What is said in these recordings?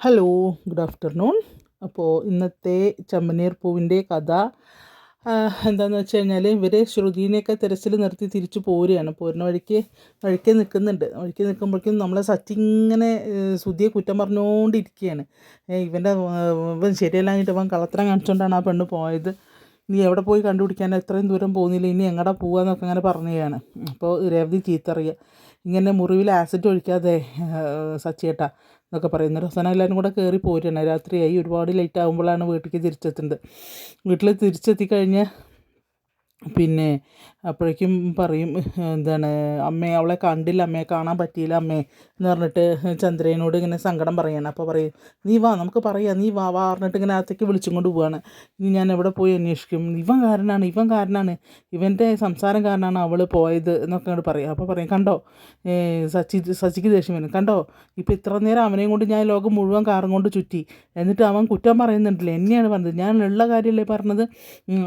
Hello good afternoon അപ്പോൾ ഇന്നത്തെ ചമ്മനീർ പൂവിന്റെ കഥ എന്താണെന്ന് വെച്ച് കഴിഞ്ഞാൽ ഇവർ ശ്രുതിനെയൊക്കെ തിരച്ചിൽ നിർത്തി തിരിച്ചു പോരുകയാണ്. പോരുന്ന വഴിക്ക് വഴിക്ക് നിൽക്കുന്നുണ്ട്. വഴിക്ക് നിൽക്കുമ്പോഴേക്കും നമ്മളെ സച്ചി ഇങ്ങനെ ശ്രുതിയെ കുറ്റം പറഞ്ഞുകൊണ്ടിരിക്കുകയാണ്. ഇവന്റെ ഇവൻ ശരിയല്ലാഞ്ഞിട്ട് ഇവൻ കള്ളത്തരം കാണിച്ചുകൊണ്ടാണ് ആ പെണ്ണ് പോയത്. നീ എവിടെ പോയി കണ്ടുപിടിക്കാൻ? എത്രയും ദൂരം പോകുന്നില്ല. ഇനി എങ്ങടെ പോവാന്നൊക്കെ അങ്ങനെ പറയുകയാണ് അപ്പോൾ രേവതി ചീത്തറിയുക. ഇങ്ങനെ മുറിവിൽ ആസിഡ് ഒഴിക്കാതെ സച്ചിയേട്ടാ എന്നൊക്കെ പറയുന്നത്. അവസാനം എല്ലാവരും കൂടെ കയറി പോരുകയാണ്. രാത്രിയായി ഒരുപാട് ലേറ്റ് ആകുമ്പോഴാണ് വീട്ടിലേക്ക് തിരിച്ചെത്തുന്നത്. വീട്ടിൽ തിരിച്ചെത്തി കഴിഞ്ഞ് പിന്നെ അപ്പോഴേക്കും പറയും എന്താണ് അമ്മേ അവളെ കണ്ടില്ല അമ്മയെ കാണാൻ പറ്റിയില്ല അമ്മേ എന്ന് പറഞ്ഞിട്ട് ചന്ദ്രനോട് ഇങ്ങനെ സങ്കടം പറയാണ്. അപ്പോൾ പറയും നീ വാ നമുക്ക് പറയാം നീ വാ വാ പറഞ്ഞിട്ട് ഇങ്ങനെ അകത്തേക്ക് വിളിച്ചും കൊണ്ട് പോവാണ്. ഇനി ഞാൻ എവിടെ പോയി അന്വേഷിക്കും? ഇവൻ കാരനാണ് ഇവൻ കാരനാണ് ഇവന്റെ സംസാരം കാരനാണ് അവൾ പോയത് എന്നൊക്കെ അങ്ങോട്ട് പറയും. അപ്പോൾ പറയും കണ്ടോ സച്ചി സച്ചിക്ക് ദേഷ്യം വരും. കണ്ടോ ഇപ്പോൾ ഇത്ര നേരം അവനെയും കൊണ്ട് ഞാൻ ലോകം മുഴുവൻ കാറും കൊണ്ട് ചുറ്റി. എന്നിട്ട് അവൻ കുറ്റം പറയുന്നുണ്ടല്ലേ എന്നെയാണ് പറഞ്ഞത്. ഞാൻ ഉള്ള കാര്യമല്ലേ പറഞ്ഞത്?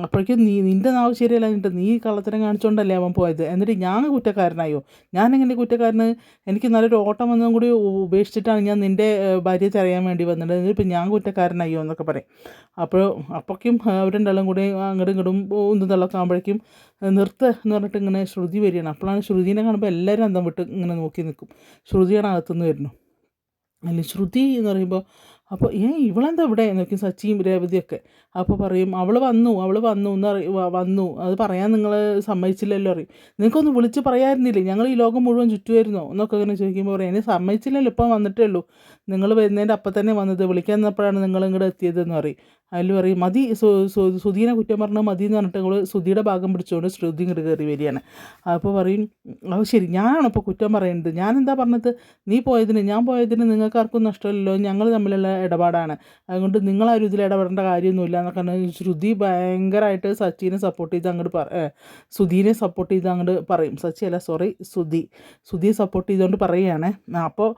അപ്പോഴേക്കും നീ നിന്റെ നാവ് ശരിയല്ല എന്നിട്ട് നീ കള്ളത്തരം കാണിച്ചുകൊണ്ടല്ലേ അവൻ പോയത്? എന്നിട്ട് ഞാൻ കുറ്റക്കാരനായോ? ഞാൻ എങ്ങനെ കുറ്റക്കാരന്? എനിക്ക് നല്ലൊരു ഓട്ടം വന്നതും കൂടി ഉപേക്ഷിച്ചിട്ടാണ് ഞാൻ നിന്റെ ഭാര്യ തിരയാൻ വേണ്ടി വന്നത്. ഇപ്പം ഞാൻ കുറ്റക്കാരനായോ എന്നൊക്കെ പറയും. അപ്പോൾ അപ്പോഴേക്കും അവരുണ്ടെല്ലാം കൂടി അങ്ങോട്ടും ഇങ്ങോട്ടും ഒന്നും തള്ളൊക്കെ ആകുമ്പോഴേക്കും നിർത്ത് എന്ന് പറഞ്ഞിട്ട് ഇങ്ങനെ ശ്രുതി വരികയാണ്. അപ്പോഴാണ് ശ്രുതിനെ കാണുമ്പോൾ എല്ലാവരും അന്തം വിട്ട് ഇങ്ങനെ നോക്കി നിൽക്കും. ശ്രുതിയാണ് അകത്തുനിന്ന് വരുന്നു അല്ല ശ്രുതി എന്ന് പറയുമ്പോൾ അപ്പോൾ ഏ ഇവളെന്താ ഇവിടെ? നോക്കി സച്ചിയും രേവതിയൊക്കെ. അപ്പോൾ പറയും അവൾ വന്നു അവൾ വന്നു എന്ന് വന്നു. അത് പറയാൻ നിങ്ങൾ സമ്മതിച്ചില്ലല്ലോ അറിയും നിങ്ങൾക്കൊന്ന് വിളിച്ച് പറയാമായിരുന്നില്ലേ ഞങ്ങൾ ഈ ലോകം മുഴുവൻ ചുറ്റുമായിരുന്നോ? എന്നൊക്കെ ഇങ്ങനെ ചോദിക്കുമ്പോൾ പറയും എന്നെ സമ്മതിച്ചില്ലല്ലോ ഇപ്പം വന്നിട്ടേ ഉള്ളൂ. നിങ്ങൾ വരുന്നതിന്റെ അപ്പം തന്നെ വന്നത്. വിളിക്കാൻ നിന്നപ്പോഴാണ് നിങ്ങൾ ഇങ്ങോട്ട് എത്തിയതെന്ന് പറയും. അതിൽ പറയും മതി സുധീനെ കുറ്റം പറഞ്ഞാൽ മതി എന്ന് പറഞ്ഞിട്ട് നമ്മൾ സുധിയുടെ ഭാഗം പിടിച്ചുകൊണ്ട് ശ്രുതി ഇങ്ങോട്ട് കയറി വരികയാണ്. അപ്പോൾ പറയും അത് ശരി ഞാനാണ് ഇപ്പോൾ കുറ്റം പറയുന്നത് ഞാൻ എന്താ പറഞ്ഞത്? നീ പോയതിന് ഞാൻ പോയതിന് നിങ്ങൾക്ക് ആർക്കും നഷ്ടമില്ലല്ലോ. ഞങ്ങൾ തമ്മിലുള്ള ഇടപാടാണ്. അതുകൊണ്ട് നിങ്ങൾ നിങ്ങളാരും ഇതിൽ ഇടപെടേണ്ട കാര്യമൊന്നുമില്ല. എന്നൊക്കെ ശ്രുതി ഭയങ്കരമായിട്ട് സച്ചിനെ സപ്പോർട്ട് ചെയ്ത് അങ്ങോട്ട് പറ സുധീനെ സപ്പോർട്ട് ചെയ്ത് അങ്ങോട്ട് പറയും. സച്ചി അല്ല സോറി സുധി. സുധിയെ സപ്പോർട്ട് ചെയ്തുകൊണ്ട് പറയുകയാണ്. അപ്പോൾ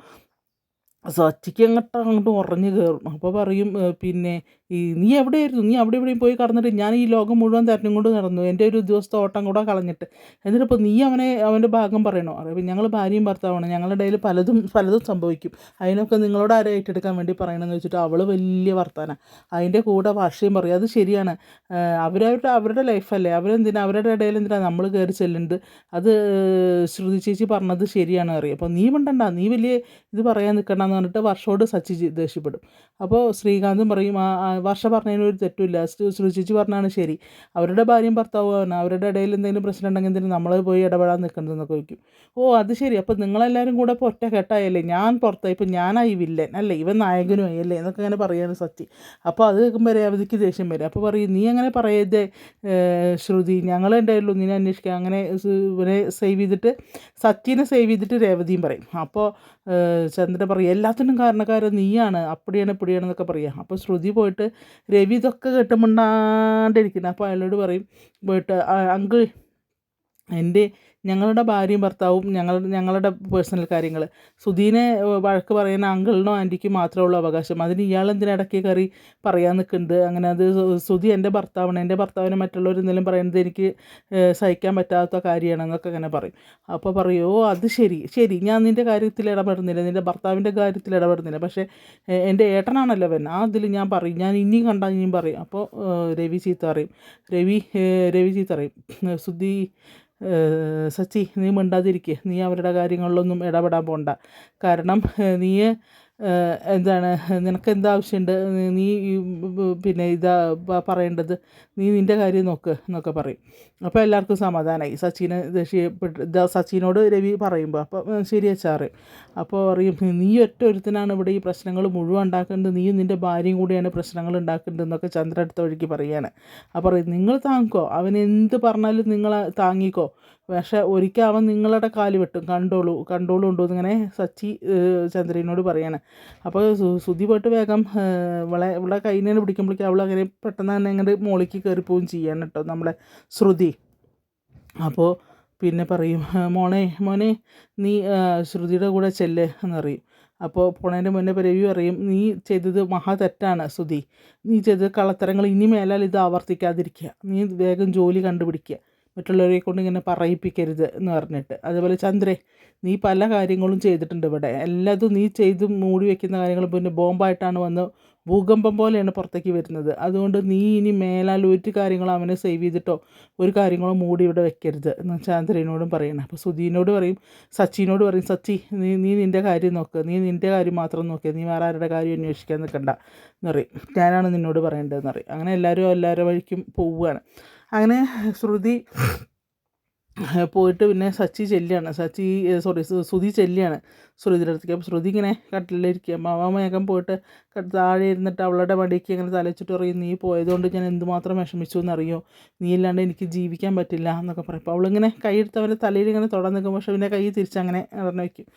സച്ചിക്ക് അങ്ങോട്ട് അങ്ങോട്ട് ഉറഞ്ഞു കയറും അപ്പോൾ പറയും പിന്നെ ഈ നീ എവിടെയായിരുന്നു? നീ അവിടെ എവിടെയും പോയി കടന്നിട്ട് ഞാൻ ഈ ലോകം മുഴുവൻ തെരഞ്ഞും കൊണ്ട് നടന്നു. എന്റെ ഒരു ദിവസത്തെ ഓട്ടം കൂടെ കളഞ്ഞിട്ട്. എന്നിട്ട് ഇപ്പോൾ നീ അവനെ അവന്റെ ഭാഗം പറയണോ? അറിയാം? ഞങ്ങൾ ഭാര്യയും ഭർത്താവാണ്. ഞങ്ങളുടെ ഇടയിൽ പലതും പലതും സംഭവിക്കും. അതിനൊക്കെ നിങ്ങളോട് ആരെ ഏറ്റെടുക്കാൻ വേണ്ടി പറയണമെന്ന് വെച്ചിട്ട് അവൾ വലിയ വർത്താനം. അതിന്റെ കൂടെ ഭാഷയും പറയും. അത് ശരിയാണ്. അവരവരുടെ അവരുടെ ലൈഫല്ലേ അവരെന്തിനാ? അവരുടെ ഇടയിൽ എന്തിനാണ് നമ്മൾ കയറി ചെല്ലുന്നത്? അത് ശ്രുതി ചേച്ചി പറഞ്ഞത് ശരിയാണ് അറിയാം? അപ്പോൾ നീ മിണ്ടണ്ട. നീ വലിയ ഇത് പറയാൻ നിൽക്കണ്ടെന്ന് പറഞ്ഞിട്ട് വർഷോട് സച്ചി ദേഷ്യപ്പെടും. അപ്പോൾ ശ്രീകാന്തും പറയും ആ വർഷ പറഞ്ഞതിന് ഒരു തെറ്റുമില്ല. ചേച്ചി പറഞ്ഞാണ് ശരി. അവരുടെ ഭാര്യയും ഭർത്താവുമാണ് അവരുടെ ഇടയിൽ എന്തെങ്കിലും പ്രശ്നം ഉണ്ടെങ്കിൽ എന്തിനും നമ്മൾ പോയി ഇടപെടാൻ നിൽക്കുന്നതെന്നൊക്കെ ചോദിക്കും. ഓ അത് ശരി. അപ്പോൾ നിങ്ങളെല്ലാവരും കൂടെ ഇപ്പോൾ ഒറ്റ കെട്ടായല്ലേ? ഞാൻ പുറത്തായി. ഇപ്പോൾ ഞാനായി വില്ലൻ അല്ലേ? ഇവൻ നായകനുമായി അല്ലേ? എന്നൊക്കെ അങ്ങനെ പറയാണ് സച്ചി. അപ്പോൾ അത് കേൾക്കുമ്പോൾ രേവതിക്ക് ദേഷ്യം വരും. അപ്പോൾ പറയും നീ അങ്ങനെ പറയരുതേ ശ്രുതി? ഞങ്ങൾ ഉണ്ടായുള്ളൂ നിന്നെ അന്വേഷിക്കുക അങ്ങനെ ഇവനെ സേവ് ചെയ്തിട്ട് സച്ചിനെ സേവ് ചെയ്തിട്ട് രേവതിയും പറയും. അപ്പോൾ ചന്ദ്രൻ പറയും എല്ലാത്തിനും കാരണക്കാരൻ നീയാണ്. അപ്പടിയാണ് ഇപ്പടിയാണ് എന്നൊക്കെ പറയുക അപ്പോൾ ശ്രുതി പോയിട്ട് രവി ഇതൊക്കെ കേട്ടുമുണ്ടാണ്ടിരിക്കുന്നത് അപ്പോൾ അയാളോട് പറയും പോയിട്ട് അങ്കിൾ എന്റെ ഞങ്ങളുടെ ഭാര്യയും ഭർത്താവും ഞങ്ങൾ ഞങ്ങളുടെ പേഴ്സണൽ കാര്യങ്ങൾ. സുധീനെ വഴക്ക് പറയുന്ന അങ്കിളിനോ ആന്റിക്ക് മാത്രമേ ഉള്ളൂ അവകാശം. അതിന് ഇയാൾ എന്തിനാ ഇടയ്ക്ക് കയറി പറയാൻ നിൽക്കുന്നുണ്ട് അങ്ങനെ അത് സുധി എന്റെ ഭർത്താവാണ്. എന്റെ ഭർത്താവിനെ മറ്റുള്ളവർ എന്തെങ്കിലും പറയുന്നത് എനിക്ക് സഹിക്കാൻ പറ്റാത്ത കാര്യമാണ് എന്നൊക്കെ അങ്ങനെ പറയും. അപ്പോൾ പറയും ഓ അത് ശരി. ശരി ഞാൻ നിന്റെ കാര്യത്തിൽ ഇടപെടുന്നില്ല. നിന്റെ ഭർത്താവിന്റെ കാര്യത്തിൽ ഇടപെടുന്നില്ല. പക്ഷേ എന്റെ ഏട്ടനാണല്ലോ അവൻ. ആ ഇതിൽ ഞാൻ പറയും. ഞാൻ ഇനി കണ്ടാൽ ഇനിയും പറയും. അപ്പോൾ രവി ചീത്ത പറയും. രവി രവി ചീത്ത പറയും. സുധി സച്ചി നീ മിണ്ടാതിരിക്കുക നീ അവരുടെ കാര്യങ്ങളിലൊന്നും ഇടപെടാൻ പോണ്ട. കാരണം നീ എന്താണ് നിനക്ക് എന്താ ആവശ്യമുണ്ട് നീ പിന്നെ ഇതാ പറയേണ്ടത്. നീ നിന്റെ കാര്യം നോക്ക് എന്നൊക്കെ പറയും. അപ്പോൾ എല്ലാവർക്കും സമാധാനമായി സച്ചിനെ ദേഷ്യപ്പെട്ട് സച്ചിനോട് രവി പറയുമ്പോൾ അപ്പോൾ "ഉം, ശരി അച്ചാറ് അപ്പോൾ പറയും നീ ഒറ്റ ഒരുത്തനാണ് ഇവിടെ ഈ പ്രശ്നങ്ങൾ മുഴുവൻ ഉണ്ടാക്കുന്നത് നീയും നിന്റെ ഭാര്യയും കൂടിയാണ് പ്രശ്നങ്ങൾ ഉണ്ടാക്കുന്നത് എന്നൊക്കെ ചന്ദ്ര അടുത്ത വഴിക്ക് പറയുകയാണ് അപ്പോൾ പറയും നിങ്ങൾ താങ്ങിക്കോ. അവൻ എന്ത് പറഞ്ഞാലും നിങ്ങൾ താങ്ങിക്കോ. പക്ഷേ ഒരിക്കൽ അവൻ നിങ്ങളുടെ കാൽ വെട്ടും. കണ്ടോളൂ കണ്ടോളൂ ഉണ്ടോ എന്നിങ്ങനെ സച്ചി ചന്ദ്രനോട് പറയാണ്. അപ്പോൾ സുധി പോയിട്ട് വേഗം ഇവളെ ഇവളെ നിന്ന് പിടിക്കുമ്പോഴേക്കും അവൾ പെട്ടെന്ന് തന്നെ അങ്ങനെ മോളിക്ക് കയറി പോവുകയും ചെയ്യാണ് കേട്ടോ നമ്മളെ ശ്രുതി. അപ്പോൾ പിന്നെ പറയും "ആ, മോനെ മോനെ നീ ശ്രുതിയുടെ കൂടെ ചെല്ല് എന്നറിയും അപ്പോൾ പോണേന്റെ മുന്നേ രവി പറയും നീ ചെയ്തത് മഹാ തെറ്റാണ് ശ്രുതി. നീ ചെയ്തത് കള്ളത്തരങ്ങൾ ഇനി മേലാൽ ഇത് ആവർത്തിക്കാതിരിക്കുക. നീ വേഗം ജോലി കണ്ടുപിടിക്കുക. മറ്റുള്ളവരെ കൊണ്ട് ഇങ്ങനെ പറയിപ്പിക്കരുത് എന്ന് പറഞ്ഞിട്ട്. അതുപോലെ ചന്ദ്രേ നീ പല കാര്യങ്ങളും ചെയ്തിട്ടുണ്ട് ഇവിടെ. എല്ലാതും നീ ചെയ്ത് മൂടി വെക്കുന്ന കാര്യങ്ങൾ പിന്നെ ബോംബായിട്ടാണ് വന്ന് ഭൂകമ്പം പോലെയാണ് പുറത്തേക്ക് വരുന്നത്. അതുകൊണ്ട് നീ ഇനി മേലാൽ ഒരു കാര്യങ്ങളും അവനെ സേവ് ചെയ്തിട്ടോ ഒരു കാര്യങ്ങളോ മൂടി ഇവിടെ വെക്കരുത് എന്ന് ചാന്ദ്രനോടും പറയണം. അപ്പോൾ സുധീനോട് പറയും സച്ചിനോട് പറയും സച്ചി നീ നീ നിന്റെ കാര്യം നോക്ക്. നീ നിന്റെ കാര്യം മാത്രം നോക്കി. നീ വേറെ ആരുടെ കാര്യം അന്വേഷിക്കാൻ നിൽക്കണ്ട. എന്ന് പറയും. ഞാനാണ് നിന്നോട് പറയേണ്ടതെന്ന് പറയും. അങ്ങനെ എല്ലാവരും എല്ലാവരുടെ വഴിക്കും പോവുകയാണ്. അങ്ങനെ ശ്രുതി പോയിട്ട് പിന്നെ സച്ചി ചെല്ലുകയാണ് സച്ചി സോറി സുധി ചെല്ലുകയാണ് ശ്രുതിയുടെ അടുത്തേക്ക് ശ്രുതി ഇങ്ങനെ കട്ടിലിരിക്കുക മാമാമയക്കം പോയിട്ട് താഴെ ഇരുന്നിട്ട് അവളുടെ മടിക്ക് ഇങ്ങനെ തലച്ചിട്ട് പറയും നീ പോയതുകൊണ്ട് ഞാൻ എന്തുമാത്രം വിഷമിച്ചു എന്നറിയോ? നീ ഇല്ലാണ്ട് എനിക്ക് ജീവിക്കാൻ പറ്റില്ല എന്നൊക്കെ പറയും. അപ്പോൾ അവളിങ്ങനെ കൈയെടുത്ത് അവന്റെ തലയിൽ ഇങ്ങനെ തുടർന്ന് നിൽക്കും പക്ഷേ പിന്നെ കൈ തിരിച്ചങ്ങനെ പറഞ്ഞു വയ്ക്കും.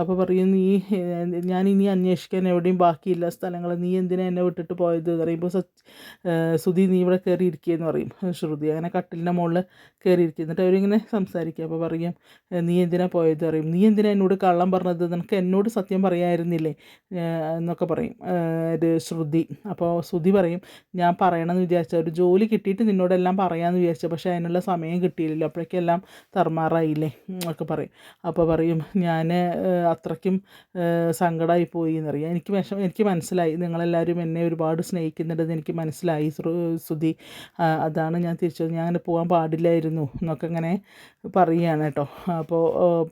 അപ്പോൾ പറയും നീ ഞാൻ ഇനി അന്വേഷിക്കാൻ എവിടെയും ബാക്കിയില്ല. സ്ഥലങ്ങൾ നീ എന്തിനാ എന്നെ വിട്ടിട്ട് പോയത്? എന്ന് പറയുമ്പോൾ സുധി നീ ഇവിടെ കയറി ഇരിക്കുകയെന്ന് പറയും. ശ്രുതി അങ്ങനെ കട്ടിലിന്റെ മുകളിൽ കയറി ഇരിക്കും എന്നിട്ട് അവരിങ്ങനെ സംസാരിക്കുക അപ്പോൾ പറയും നീ എന്തിനാ പോയത്? പറയും. നീ എന്തിനാ എന്നോട് കള്ളം പറഞ്ഞത്? നിനക്ക് എന്നോട് സത്യം പറയായിരുന്നില്ലേ? എന്നൊക്കെ പറയും. ഇത് ശ്രുതി. അപ്പോൾ ശ്രുതി പറയും ഞാൻ പറയണമെന്ന് വിചാരിച്ച. ഒരു ജോലി കിട്ടിയിട്ട് നിന്നോടെല്ലാം പറയാമെന്ന് വിചാരിച്ചു. പക്ഷേ അതിനുള്ള സമയം കിട്ടിയില്ലല്ലോ. അപ്പോഴേക്കെല്ലാം തർമാറായില്ലേ എന്നൊക്കെ പറയും. അപ്പോൾ പറയും ഞാൻ അത്രയ്ക്കും സങ്കടമായി പോയി എന്നറിയാം. എനിക്ക് വിഷം എനിക്ക് മനസ്സിലായി. നിങ്ങളെല്ലാവരും എന്നെ ഒരുപാട് സ്നേഹിക്കുന്നുണ്ടെന്ന് എനിക്ക് മനസ്സിലായി ശ്രുതി. അതാണ് ഞാൻ തിരിച്ചത്. ഞാൻ അങ്ങനെ പോകാൻ പാടില്ലായിരുന്നു. എന്നൊക്കെ ഇങ്ങനെ പറയുകയാണ് കേട്ടോ. അപ്പോൾ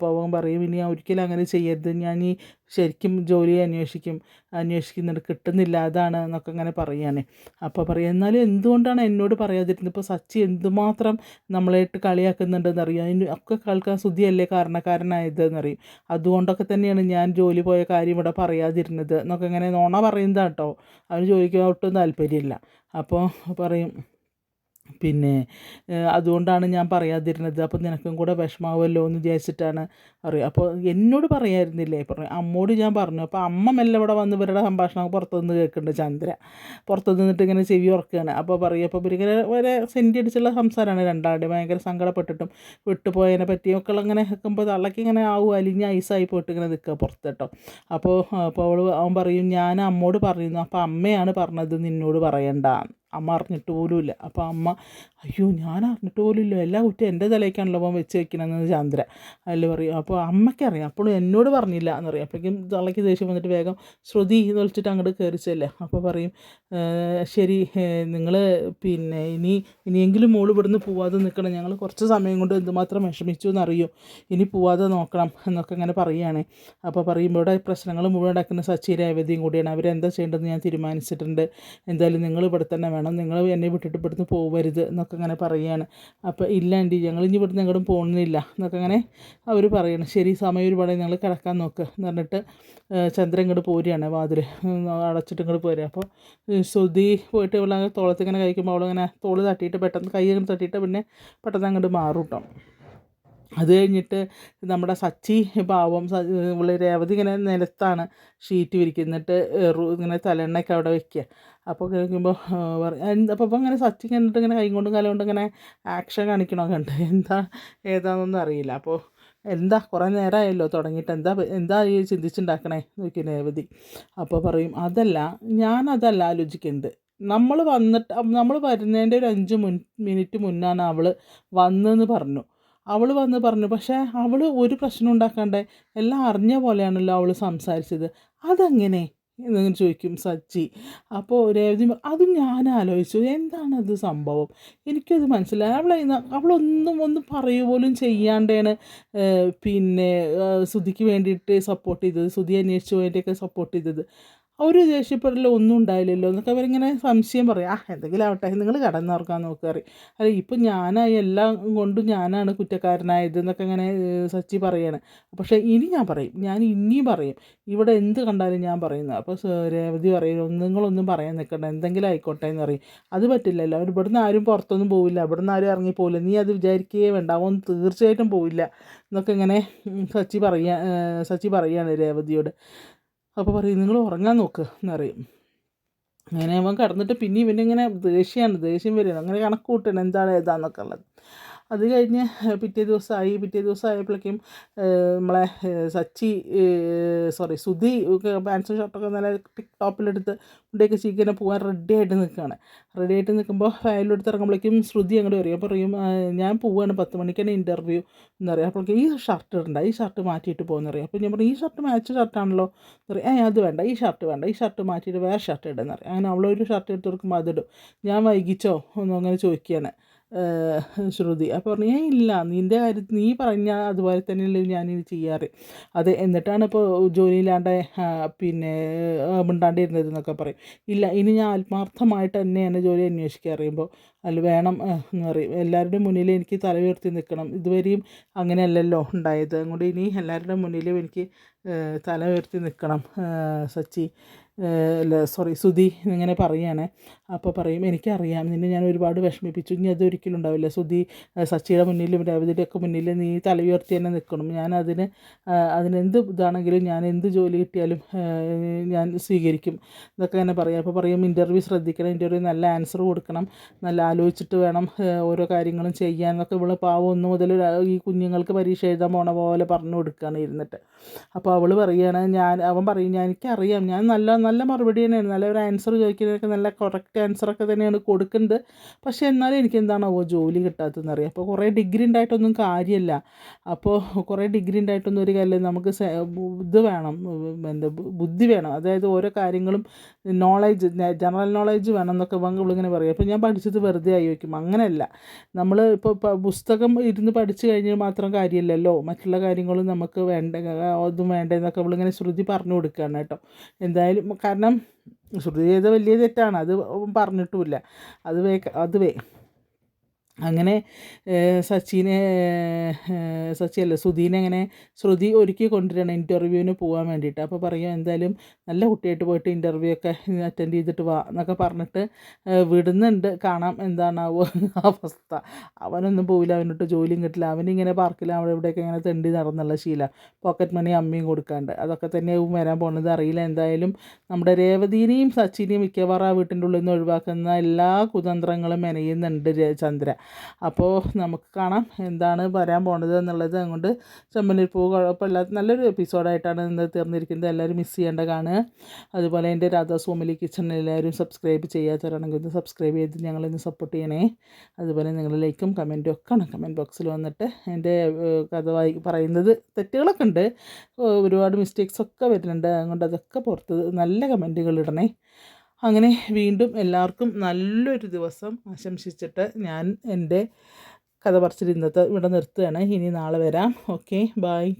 പവൻ പറയും ഇനി ഒരിക്കലും അങ്ങനെ ചെയ്യരുത്. ഞാൻ ഈ ശരിക്കും ജോലി അന്വേഷിക്കും അന്വേഷിക്കുന്നുണ്ട് കിട്ടുന്നില്ല അതാണ് എന്നൊക്കെ ഇങ്ങനെ പറയുകയാണ് അപ്പോൾ പറയുക എന്നാലും എന്തുകൊണ്ടാണ് എന്നോട് പറയാതിരുന്നത്? ഇപ്പോൾ സച്ചി എന്തുമാത്രം നമ്മളായിട്ട് കളിയാക്കുന്നുണ്ടെന്ന് അറിയാം അതിന് ഒക്കെ കേൾക്കാൻ സുധിയല്ലേ കാരണക്കാരനായതെന്ന് അറിയും അതുകൊണ്ടൊക്കെ തന്നെയാണ് ഞാൻ ജോലി പോയ കാര്യം ഇവിടെ പറയാതിരുന്നത്. എന്നൊക്കെ ഇങ്ങനെ നോണ പറയുന്നതാട്ടോ. അവന് ജോലിക്ക് ഒട്ടും താല്പര്യമില്ല. അപ്പോൾ പറയും പിന്നെ അതുകൊണ്ടാണ് ഞാൻ പറയാതിരുന്നത്. അപ്പോൾ നിനക്കും കൂടെ വിഷമാവുമല്ലോ എന്ന് വിചാരിച്ചിട്ടാണ് അറിയുക അപ്പോൾ എന്നോട് പറയായിരുന്നില്ലേ? പറഞ്ഞു അമ്മോട് ഞാൻ പറഞ്ഞു. അപ്പോൾ അമ്മ മെല്ലെ ഇവിടെ വന്ന് ഇവരുടെ സംഭാഷണം പുറത്തുനിന്ന് കേൾക്കുന്നുണ്ട് ചന്ദ്ര. പുറത്തു നിന്നിട്ട് ഇങ്ങനെ ചെവി ഉറക്കുകയാണ്. അപ്പോൾ പറയും അപ്പോൾ ഇവരിങ്ങനെ വരെ സെന്റി അടിച്ചുള്ള സംസാരമാണ്. രണ്ടാളുടെ ഭയങ്കര സങ്കടപ്പെട്ടിട്ടും വിട്ടുപോയതിനെ പറ്റിയൊക്കെ അങ്ങനെ നിൽക്കുമ്പോൾ തള്ളക്ക് ഇങ്ങനെ ആവും അലിഞ്ഞ് ഐസായി പോയിട്ട് ഇങ്ങനെ നിൽക്കുക പുറത്ത് കേട്ടോ. അപ്പോൾ അപ്പോൾ അവൾ അവൻ പറയും ഞാൻ അമ്മോട് പറയുന്നു. അപ്പോൾ അമ്മയാണ് പറഞ്ഞത് നിന്നോട് പറയണ്ട. അമ്മ അറിഞ്ഞിട്ട് പോലുമില്ല. അപ്പോൾ അമ്മ അയ്യോ ഞാൻ അറിഞ്ഞിട്ട് പോലുമില്ല. എല്ലാ കുറ്റം എന്റെ തലയ്ക്കാണല്ലോ അപ്പം വെച്ച് വെക്കണമെന്ന് ചന്ദ്ര അതിൽ പറയും. അപ്പോൾ അമ്മയ്ക്കറിയാം. അപ്പോഴും എന്നോട് പറഞ്ഞില്ല എന്ന് പറയും. അപ്പോഴേക്കും തള്ളയ്ക്ക് ദേഷ്യം വന്നിട്ട് വേഗം ശ്രുതി എന്ന് വിളിച്ചിട്ട് അങ്ങോട്ട് കയറിച്ചല്ലേ അപ്പോൾ പറയും ശരി നിങ്ങൾ പിന്നെ ഇനി ഇനിയെങ്കിലും മോൾ ഇവിടുന്ന് പോവാതെ നിൽക്കണം. ഞങ്ങൾ കുറച്ച് സമയം കൊണ്ട് എന്തുമാത്രം വിഷമിച്ചു എന്നറിയോ. ഇനി പോവാതെ നോക്കണം എന്നൊക്കെ അങ്ങനെ പറയുകയാണ്. അപ്പോൾ പറയുമ്പോൾ ഇവിടെ പ്രശ്നങ്ങൾ മുഴുവൻ നടക്കുന്ന സച്ചി കൂടിയാണ്. അവരെന്താ ചെയ്യേണ്ടതെന്ന് ഞാൻ തീരുമാനിച്ചിട്ടുണ്ട്. എന്തായാലും നിങ്ങൾ ഇവിടെ തന്നെ വേണം. നിങ്ങൾ എന്നെ വിട്ടിട്ട് ഇവിടുന്ന് പോകരുത് എന്നൊക്കെ ഇങ്ങനെ പറയുകയാണ് അപ്പോൾ ഇല്ല ആന്റി ഞങ്ങൾ ഇനി ഇവിടുന്ന് എങ്ങോട്ടും പോകുന്നില്ല എന്നൊക്കെ അങ്ങനെ അവർ പറയണം. ശരി സമയം ഒരുപാട് ഞങ്ങൾ കിടക്കാൻ നോക്കുക എന്ന് പറഞ്ഞിട്ട് ചന്ദ്രൻ ഇങ്ങോട്ട് പോരുകയാണ് വാതിൽ അടച്ചിട്ട് ഇങ്ങോട്ട് പോരുക അപ്പോൾ ശ്രുതി പോയിട്ട് ഇവിടെ തോളത്തിങ്ങനെ കഴിക്കുമ്പോൾ അവളിങ്ങനെ തോൾ തട്ടിയിട്ട് പെട്ടെന്ന് കൈ ഇങ്ങനെ തട്ടിയിട്ട് പിന്നെ പെട്ടെന്ന് അങ്ങോട്ട് മാറും കേട്ടോ അത് കഴിഞ്ഞിട്ട് നമ്മുടെ സച്ചി പാവം ഉള്ള രേവതി ഇങ്ങനെ നിലത്താണ് ഷീറ്റ് വിരിക്കുന്നിട്ട് ഇങ്ങനെ തലെണ്ണയൊക്കെ അവിടെ വെക്കുക. അപ്പോൾ കേൾക്കുമ്പോൾ അപ്പോൾ അപ്പോൾ ഇങ്ങനെ സച്ചി കണ്ടിട്ട് ഇങ്ങനെ കൈ കൊണ്ടും ഇങ്ങനെ ആക്ഷൻ കാണിക്കണമൊക്കെ ഉണ്ട് എന്താ ഏതാണെന്നൊന്നും അറിയില്ല. അപ്പോൾ എന്താ കുറേ നേരമായല്ലോ തുടങ്ങിയിട്ട്. എന്താ എന്താ ഈ ചിന്തിച്ചുണ്ടാക്കണേ? നോക്കി രേവതി. അപ്പോൾ പറയും അതല്ല ഞാനതല്ല ആലോചിക്കുന്നുണ്ട് നമ്മൾ വന്നിട്ട് നമ്മൾ വരുന്നതിന്റെ ഒരു അഞ്ച് മുൻ മിനിറ്റ് മുന്നാണ് അവൾ വന്നതെന്ന് പറഞ്ഞു. അവൾ വന്ന് പറഞ്ഞു പക്ഷേ അവൾ ഒരു പ്രശ്നം ഉണ്ടാക്കാണ്ട് എല്ലാം അറിഞ്ഞ പോലെയാണല്ലോ അവൾ സംസാരിച്ചത്. അതെങ്ങനെ? എന്നിങ്ങനെ ചോദിക്കും സച്ചി. അപ്പോൾ രേവതി അത് ഞാൻ ആലോചിച്ചു. എന്താണത് സംഭവം? എനിക്കത് മനസ്സിലായി. അവളെ അവളൊന്നും ഒന്നും പറയുക പോലും ചെയ്യാണ്ടാണ് പിന്നെ സുധിക്ക് വേണ്ടിയിട്ട് സപ്പോർട്ട് ചെയ്തത് സുധി അന്വേഷിച്ചു വേണ്ടിയൊക്കെ സപ്പോർട്ട് ചെയ്തത്. ഒരു ദേഷ്യപ്പെടലോ ഒന്നും ഉണ്ടായില്ലല്ലോ എന്നൊക്കെ അവരിങ്ങനെ സംശയം പറയും. ആ എന്തെങ്കിലും ആവട്ടെ നിങ്ങൾ കടന്നുറക്കാൻ നോക്കുക പറയും. അല്ല ഇപ്പം ഞാനായി എല്ലാം കൊണ്ടും ഞാനാണ് കുറ്റക്കാരനായത് എന്നൊക്കെ ഇങ്ങനെ സച്ചി പറയാണ്. പക്ഷേ ഇനി ഞാൻ പറയും. ഞാൻ ഇനിയും പറയും. ഇവിടെ എന്ത് കണ്ടാലും ഞാൻ പറയുന്നത്? അപ്പോൾ രേവതി പറയും നിങ്ങളൊന്നും പറയാൻ നിൽക്കണ്ട. എന്തെങ്കിലും ആയിക്കോട്ടെ എന്ന് പറയും. അത് പറ്റില്ലല്ലോ. അവർ ഇവിടുന്ന് ആരും പുറത്തൊന്നും പോവില്ല. ഇവിടുന്ന് ആരും ഇറങ്ങി പോവില്ല. നീ അത് വിചാരിക്കുകയേ വേണ്ട. അവൻ തീർച്ചയായിട്ടും പോവില്ല എന്നൊക്കെ ഇങ്ങനെ സച്ചി പറയാ സച്ചി പറയാണ് രേവതിയോട്. അപ്പോൾ പറയും നിങ്ങൾ ഉറങ്ങാൻ നോക്ക് എന്നറിയും അങ്ങനെ അവൻ കിടന്നിട്ട് പിന്നെ ഇവനിങ്ങനെ ദേഷ്യമാണ് ദേഷ്യം വരികയാണ്. അങ്ങനെ കണക്ക് കൂട്ടണം എന്താണ് ഏതാന്നൊക്കെ ഉള്ളത്? അത് കഴിഞ്ഞ് പിറ്റേ ദിവസമായി പിറ്റേ ദിവസം ആയപ്പോഴേക്കും നമ്മളെ സച്ചി സോറി സുധി പാൻസും ഷർട്ടൊക്കെ നല്ല ടിക് ടോപ്പിലെടുത്ത് ഫുഡൊക്കെ ചിക്കനെ പോകാൻ റെഡി ആയിട്ട് നിൽക്കുകയാണ്. റെഡി ആയിട്ട് നിൽക്കുമ്പോൾ ഫയലിലെടുത്ത് ഇറങ്ങുമ്പോഴേക്കും ശ്രുതി അങ്ങോട്ട് പറയും അപ്പോൾ പറയും ഞാൻ പോവുകയാണ് പത്ത് മണിക്കാണ് ഇന്റർവ്യൂ എന്ന് പറയാം. അപ്പോഴേക്കും ഈ ഷർട്ട് ഇടണ്ട ഈ ഷർട്ട് മാറ്റിയിട്ട് പോകുന്നറിയാം അപ്പോൾ ഞാൻ പറയും ഈ ഷർട്ട് മാച്ച് ഷർട്ടാണല്ലോ എന്ന് പറയും ഏ അത് വേണ്ട ഈ ഷർട്ട് വേണ്ട ഈ ഷർട്ട് മാറ്റിയിട്ട് വേറെ ഷർട്ട് ഇടുന്ന പറയും. അങ്ങനെ അവളൊരു ഷർട്ട് എടുത്ത് കൊടുക്കുമ്പോൾ അതിടും. ഞാൻ വൈകിച്ചോ? ഒന്നും അങ്ങനെ ചോദിക്കുകയാണ്. ശ്രുതി. അപ്പോൾ പറഞ്ഞു ഏ ഇല്ല നിന്റെ കാര്യത്തിൽ നീ പറഞ്ഞ അതുപോലെ തന്നെയല്ലേ ഞാനിത് ചെയ്യാറ്. അത് എന്നിട്ടാണ് ഇപ്പോൾ ജോലിയില്ലാണ്ട് പിന്നെ മിണ്ടാണ്ടിരുന്നത് എന്നൊക്കെ പറയും. ഇല്ല ഇനി ഞാൻ ആത്മാർത്ഥമായിട്ട് തന്നെയാണ് ജോലി അന്വേഷിക്കുക അറിയുമ്പോൾ അല്ല വേണം എന്ന് പറയും. എല്ലാവരുടെയും മുന്നിൽ എനിക്ക് തല ഉയർത്തി നിൽക്കണം. ഇതുവരെയും അങ്ങനെയല്ലല്ലോ ഉണ്ടായത്. അതുകൊണ്ട് ഇനി എല്ലാവരുടെ മുന്നിലും എനിക്ക് തല ഉയർത്തി നിൽക്കണം സച്ചി. അല്ല സോറി സുധി ഇങ്ങനെ പറയുകയാണ്. അപ്പോൾ പറയും എനിക്കറിയാം നിന്നെ ഞാൻ ഒരുപാട് വിഷമിപ്പിച്ചു. ഇനി അതൊരിക്കലും ഉണ്ടാവില്ല. സുധി സച്ചിയുടെ മുന്നിലും രേവതിയുടെ ഒക്കെ മുന്നിൽ നീ തല ഉയർത്തി തന്നെ നിൽക്കണം. ഞാൻ അതിന് അതിനെന്ത് ഇതാണെങ്കിലും ഞാൻ എന്ത് ജോലി കിട്ടിയാലും ഞാൻ സ്വീകരിക്കും. ഇതൊക്കെ ഇങ്ങനെ പറയാം. അപ്പോൾ പറയും ഇന്റർവ്യൂ ശ്രദ്ധിക്കണം. ഇന്റർവ്യൂ നല്ല ആൻസർ കൊടുക്കണം. നല്ല ആലോചിച്ചിട്ട് വേണം ഓരോ കാര്യങ്ങളും ചെയ്യാൻ. എന്നൊക്കെ ഇവൾ പാവം ഒന്ന് മുതൽ ഈ കുഞ്ഞുങ്ങൾക്ക് പരീക്ഷ എഴുതാൻ പോണ പോലെ പറഞ്ഞു കൊടുക്കുകയാണ് ഇരുന്നിട്ട്. അപ്പോൾ അവൾ പറയുകയാണ് ഞാൻ അവൻ പറയും ഞാൻ എനിക്കറിയാം. ഞാൻ നല്ല നല്ല മറുപടി തന്നെയാണ് നല്ല ഒരു ആൻസർ ചോദിക്കുന്നതൊക്കെ നല്ല കറക്റ്റ് ആൻസറൊക്കെ തന്നെയാണ് കൊടുക്കുന്നത്. പക്ഷേ എന്നാലും എനിക്ക് എന്താണാവോ ജോലി കിട്ടാത്തതെന്ന് അറിയാം. അപ്പോൾ കുറേ ഡിഗ്രി ഉണ്ടായിട്ടൊന്നും കാര്യമല്ല. അപ്പോൾ കുറേ ഡിഗ്രി ഉണ്ടായിട്ടൊന്നും ഒരു കാര്യമില്ല നമുക്ക് ഇത് വേണം. എന്താ ബുദ്ധി വേണം. അതായത് ഓരോ കാര്യങ്ങളും നോളേജ് ജനറൽ നോളേജ് വേണം എന്നൊക്കെ ഇങ്ങനെ പറയും. അപ്പോൾ ഞാൻ പഠിച്ചത് വെറുതെ ആയി വയ്ക്കും. അങ്ങനെയല്ല. നമ്മൾ ഇപ്പോൾ പുസ്തകം ഇരുന്ന് പഠിച്ചു കഴിഞ്ഞാൽ മാത്രം കാര്യമില്ലല്ലോ. മറ്റുള്ള കാര്യങ്ങളും നമുക്ക് വേണ്ട അതും വേണ്ടതെന്നൊക്കെ അവളിങ്ങനെ ശ്രുതി പറഞ്ഞു കൊടുക്കുകയാണ് കേട്ടോ. എന്തായാലും കാരണം ശ്രുതി ചെയ്ത വലിയ തെറ്റാണ്. അത് പറഞ്ഞിട്ടുമില്ല. അത് വേ അത് വേ അങ്ങനെ സച്ചിനെ സച്ചി അല്ല സുധീനെ അങ്ങനെ ശ്രുതി ഒരുക്കി കൊണ്ടുവരണം ഇന്റർവ്യൂവിന് പോകാൻ വേണ്ടിയിട്ട്. അപ്പോൾ പറയും എന്തായാലും നല്ല കുട്ടിയായിട്ട് പോയിട്ട് ഇന്റർവ്യൂ ഒക്കെ അറ്റൻഡ് ചെയ്തിട്ട് വാ എന്നൊക്കെ പറഞ്ഞിട്ട് വിടുന്നുണ്ട്. കാണാം എന്താണാവോ അവസ്ഥ. അവനൊന്നും പോവില്ല അവനോട്ട് ജോലിയും കിട്ടില്ല. അവനിങ്ങനെ പാർക്കിൽ അവിടെ ഇവിടെയൊക്കെ ഇങ്ങനെ തെണ്ടി നടന്നുള്ള ശീല. പോക്കറ്റ് മണി അമ്മയും കൊടുക്കാണ്ട്. അതൊക്കെ തന്നെ വരാൻ പോകുന്നത് അറിയില്ല. എന്തായാലും നമ്മുടെ രേവതിനെയും സച്ചിനെയും മിക്കവാറും ആ വീട്ടിന്റെ ഉള്ളിൽ നിന്ന് ഒഴിവാക്കുന്ന എല്ലാ കുതന്ത്രങ്ങളും മെനയുന്നുണ്ട് ചന്ദ്ര. അപ്പോൾ നമുക്ക് കാണാം എന്താണ് വരാൻ പോണത് എന്നുള്ളത്. അതുകൊണ്ട് ചെമ്മനിൽ പൂ കുഴപ്പമില്ലാത്ത നല്ലൊരു എപ്പിസോഡായിട്ടാണ് ഇന്ന് തീർന്നിരിക്കുന്നത്. എല്ലാവരും മിസ് ചെയ്യേണ്ട കാണുക. അതുപോലെ എന്റെ രാധാസ്വാമിലി കിച്ചൺ എല്ലാവരും സബ്സ്ക്രൈബ് ചെയ്യാത്തവരാണെങ്കിൽ ഒന്ന് സബ്സ്ക്രൈബ് ചെയ്ത് ഞങ്ങളിന്ന് സപ്പോർട്ട് ചെയ്യണേ. അതുപോലെ നിങ്ങൾ ലൈക്കും കമന്റും ഒക്കെ ആണ് കമന്റ് ബോക്സിൽ വന്നിട്ട് എന്റെ കഥ വായി പറയുന്നത് തെറ്റുകളൊക്കെ ഉണ്ട്. ഒരുപാട് മിസ്റ്റേക്സ് ഒക്കെ വരുന്നുണ്ട്. അതുകൊണ്ട് അതൊക്കെ പുറത്ത് നല്ല കമന്റുകൾ ഇടണേ. അങ്ങനെ വീണ്ടും എല്ലാവർക്കും നല്ലൊരു ദിവസം ആശംസിച്ചിട്ട് ഞാൻ എന്റെ കഥ പറച്ചിൽ ഇന്നത്തെ ഇവിടെ നിർത്തുകയാണ്. ഇനി നാളെ വരാം. Okay bye